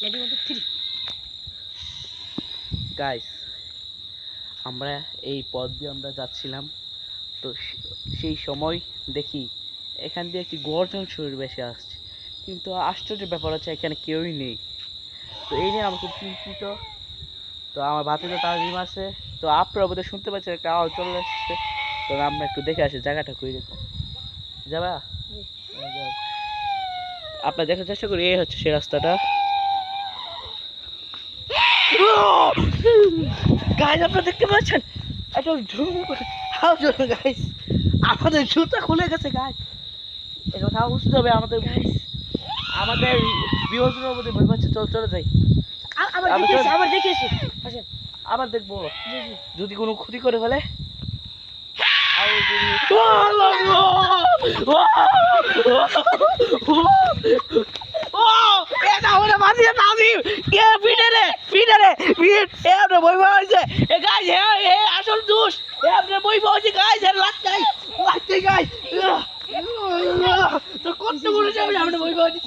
Three guys আমরা এই পথ দিয়ে আমরা যাচ্ছিলাম। তো সেই সময় দেখি এখান দিয়ে একটি গর্জন সুর বেশি আসছে। কিন্তু আশ্চর্যের ব্যাপার হচ্ছে এখানে কেউই নেই। তো এই নিয়ে আমার খুব চিন্তিত। তো আমার ভাতিতে তাজিম আছে। তো আপনারা বোধহয় শুনতে পাচ্ছেন একটা আওয়াজ চলে আসছে। তো আমরা একটু দেখে আসি জায়গাটা কই রকম যাবা। আপনার দেখার চেষ্টা করি এই হচ্ছে সেই রাস্তাটা। গাইজ আপনারা দেখতে পাচ্ছেন একটা ঝুম আওয়াজ হলো গাইজ আমাদের জুতা খুলে গেছে গাইজ এই কথা বুঝতে হবে আমাদের আমাদের বিভাজনের মধ্যে ভয় পাচ্ছে চল চলে যাই আবার আবার দেখেছি আবার দেখব যদি কোনো ক্ষতি করে ফেলে পিট এ আপনার বই পাওয়াছে এ গাছ হ্যাঁ হে আসল দোষ। এ আপনার বই পাওয়াছে গাইস হ্যাঁ লাগতেই লাগতেই গাছ। তো কত বলে যাবে আপনার বই পাওয়াছে